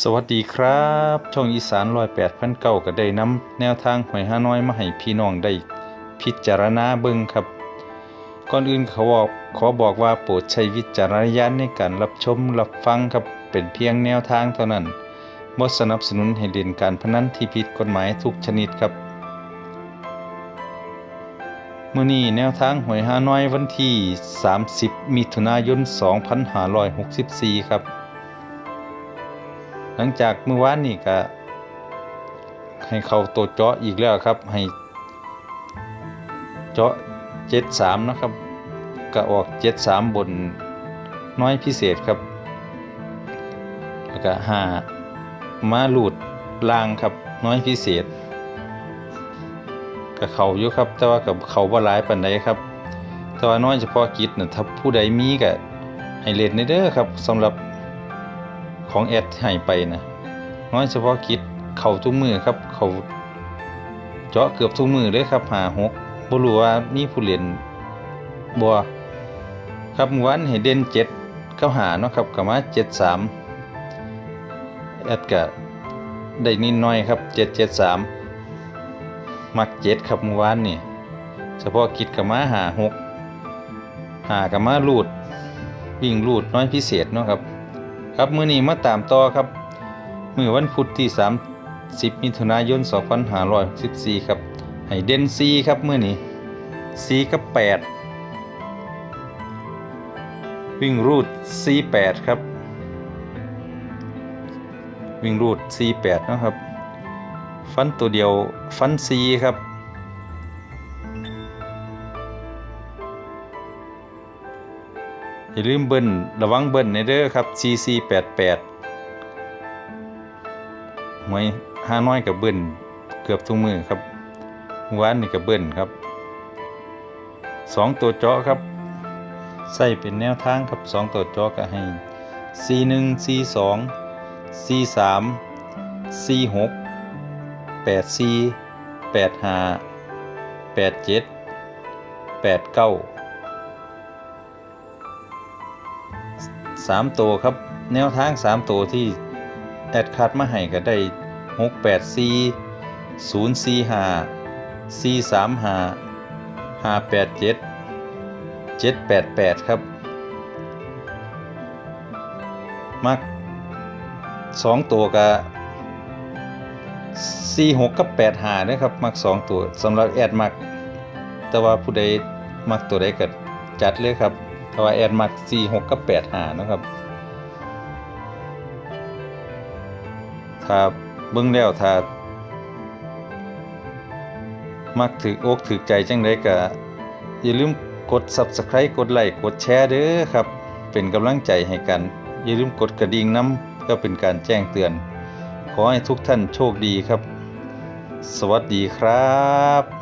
สวัสดีครับ ช่องอีสานรอยแปดพันเก้าก็ได้นำแนวทางหวยห้าน้อยมาให้พี่น้องได้พิจารณาเบิ่งครับ ก่อนอื่นเขาบอกขอบอกว่าโปรดใช้วิจารณญาณในการรับชมรับฟังครับเป็นเพียงแนวทางเท่านั้นบ่สนับสนุนให้เล่นการพนันที่ผิดกฎหมายทุกชนิดครับมื้อนี้แนวทางหวยห้าน้อยวันที่ 30 มิถุนายน 2564 ครับ หลังจากเมื่อวานนี่ก็ให้เขาตัวเจาะอีกแล้วครับ ให้เจาะ73นะครับก็ออก73บนน้อยพิเศษครับ แล้วก็หามาหลุดล่างครับน้อยพิเศษก็เขาอยู่ครับ แต่ว่ากับเขาบ่หลายปานใดครับ แต่ว่าน้อยเฉพาะกิจนะถ้าผู้ใดมีก็ให้เล่นในเด้อครับสำหรับ ของแอดที่ให้ไปนะน้อยเฉพาะกิจเขาทุกมือครับเขาเจาะเกือบทุกมือเลยครับหาหกบรู้ว่ามีผู้เล่นบ่ครับเมื่อวานให้เด่นเจ็ดเข้าหาเนาะครับก็มาเจ็ดสามแอดก็ได้นิดหน่อยครับเจ็ดเจ็ดสามมักเจ็ดครับเมื่อวานนี่เฉพาะกิจกับมาหาหกหากับมาลูดวิ่งลูดน้อยพิเศษเนาะครับ ครับมื้อนี้มาตามต่อครับมื้อวันพุธที่ 30มิถุนายน 2564ครับ ให้เด่น4ครับมื้อนี้4กับ 8 วิ่งรูด48ครับ วิ่งรูด48นะครับ ฟันตัวเดียวฟันซีครับ อย่าลืมเบิ้ลระวังเบิ้ลในเด้อครับ CC 8 8หวยห้าน้อยกับเบิ้ลเกือบทุกมือครับเมื่อวานนี่กับเบิ้ลครับสองตัวเจาะครับใส่เป็นแนวทางครับสองตัวเจาะก็ให้ C 1 C 2 C 3 C 6แปดสี่แปดห้าแปดเจ็ดแปดเก้า สามตัวครับ แนวทางสามตัวที่แอดคัดมาให้ก็ได้หกแปดสี่ศูนย์สี่ห้าซีสามห้าห้าแปดเจ็ดเจ็ดแปดแปดครับ มักสองตัวกับสี่หกกับแปดหาด้วยครับ มักสองตัวสำหรับแอดมัก แต่ว่าผู้ใดมักตัวใดก็จัดเลยครับ แต่ว่าแอดมักสี่หกกับแปดหานะครับถ้าเบิ่งแล้วถ้ามักถืออกถือใจจังไดก็อย่าลืมกด Subscribe กดไลค์กดแชร์เด้อครับ เป็นกำลังใจให้กัน อย่าลืมกดกระดิ่งน้ำก็เป็นการแจ้งเตือน ขอให้ทุกท่านโชคดีครับ สวัสดีครับ